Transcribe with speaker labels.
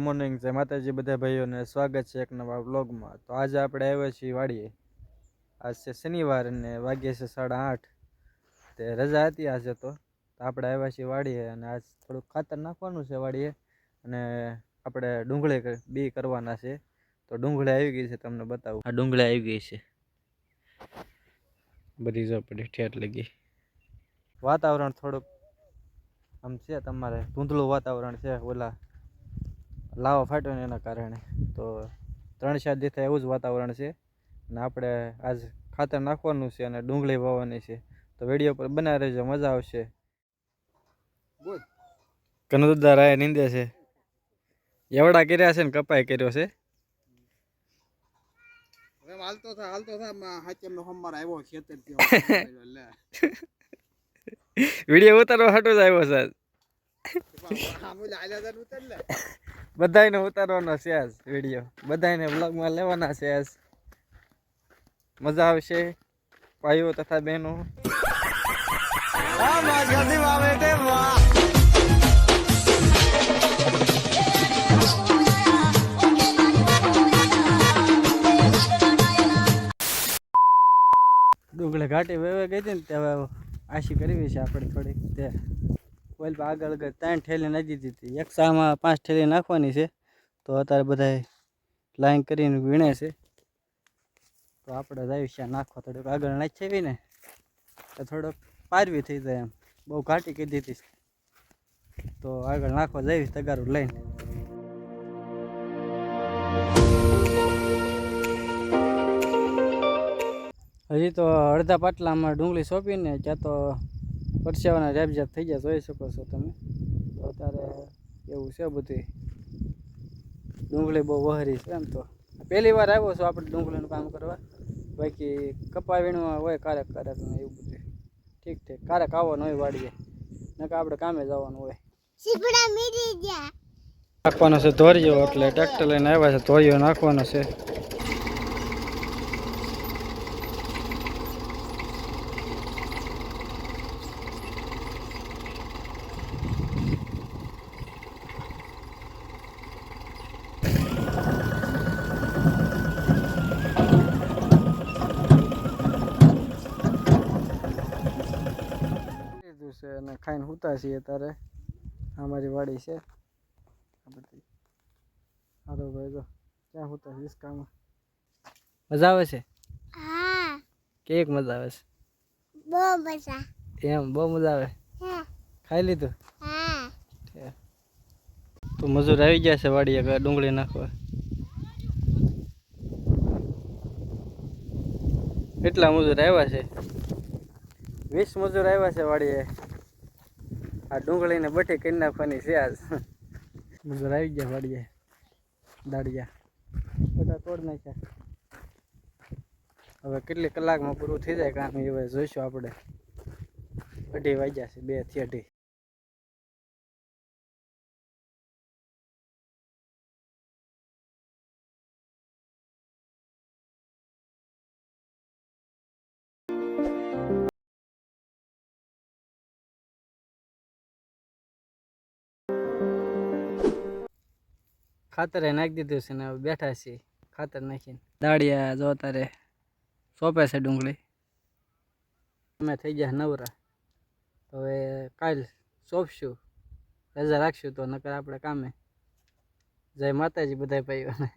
Speaker 1: Morning. જય માતાજી બધા ભાઈઓને સ્વાગત છે એક નવા વ્લોગમાં. તો આજે આપણે આવ્યા છીએ વાડીએ. આજ છે શનિવાર અને વાગ્યે છે સાડા આઠ. તે રજા હતી આજે તો. તો આપણે આવ્યા છીએ વાડીએ અને આજ થોડુંક ખાતર નાખવાનું છે વાડીએ અને આપણે ડુંગળી બી કરવાના છે. તો ડુંગળી આવી ગઈ છે તમને બતાવું. આ ડુંગળી આવી ગઈ છે. બધી જો પડી ઠેઠ લગી. વાતાવરણ થોડુંક આમ છે તમારે. ધૂંધળું વાતાવરણ છે ઓલા. લાવો ફાટ્યો ને એના કારણે. તો ત્રણ ચાર દિવસ એવું જ વાતાવરણ છે. અને આપણે આજ ખાતર નાખવાનું છે અને ડુંગળી વાવવાની છે. તો વીડિયો પર બના રહેજો મજા આવશે. કનુદા રાય નિંદે છે. એવડા કર્યા છે ને કપાઈ કર્યો છે.
Speaker 2: હાલતો થા હાલતો થા માં હાચમ નો આવ્યો ખેતર
Speaker 1: વીડિયો ઉતારવા હાટું જ આવ્યો છે બધાને ઉતારવાનો છે આજ વીડિયો બધાને વ્લોગમાં લેવાના છે આજ. મજા આવશે ભાઈઓ તથા બહેનો. ડુંગળે ઘાટી વેવા ગઈ હતી ને તે હવે આશી કરવી છે આપણે થોડીક તે ઓઇલ પર આગળ ત્રણ ઠેલી નાખી દીધી હતી. એક સામાં પાંચ ઠેલી નાખવાની છે. તો અત્યારે બધા લાઈન કરીને વીણે છે. તો આપણે છે નાખવા થોડુંક. આગળ નાખી ને, તો થોડોક પારવી થઈ જાય એમ. બહુ ઘાટી કરી દીધી તો આગળ નાખવા જઈશ તગારું લઈને. હજી તો અડધા પાટલામાં ડુંગળી સોંપીને ત્યાં તો પરસેવાના રેબઝેબ થઈ ગયા જોઈ શકો છો તમે. તો અત્યારે એવું છે બધું ડુંગળી બહુ વહરી છે એમ તો. પહેલી વાર આવ્યો છું આપણે ડુંગળીનું કામ કરવા. બાકી કપા વીણવા હોય કારક કારક ને એવું બધું ઠીક ઠીક. કારક આવવાનું હોય વાડીએ. નકર આપણે કામે જવાનું હોય. નાખવાનો છે ધોરિયો એટલે ટ્રેક્ટર લઈને આવ્યા છે. ધોરિયો નાખવાનો છે. અને ખાઈને સૂતા છીએ ત્યારે આ મારી વાડી છે. આ બધી. હાલો ભાઈ જો ક્યાં સૂતા છે? હિસકામાં મજા આવે છે? કેક મજા આવે
Speaker 3: બહુ મજા.
Speaker 1: છે એમ બહુ મજા આવે? ખાઈ લીધું? તો મજૂર આવી ગયા છે વાડીએ ડુંગળી નાખવા. કેટલા મજૂર આવ્યા છે? વીસ મજૂર આવ્યા છે વાડીએ. આ ડુંગળીને બઠી કરી નાખવાની છે આજ. મજૂર આવી ગયા વાડીએ. દાડિયા. બધા તોડ નાખ્યા. હવે કેટલી કલાકમાં પૂરું થઈ જાય કામ એ હવે જોઈશું આપણે. અઢી વાગ્યા છે, બેથી અઢી. ખાતર નાખી દીધું છે ને હવે બેઠા છીએ ખાતર નાખીને. દાળિયા જો તારે સોંપે છે ડુંગળી. અમે થઈ ગયા નવરા. હવે કાલ સોંપશું. રજા રાખશું તો નકર આપણે કામે. જય માતાજી બધા ભાઈઓને.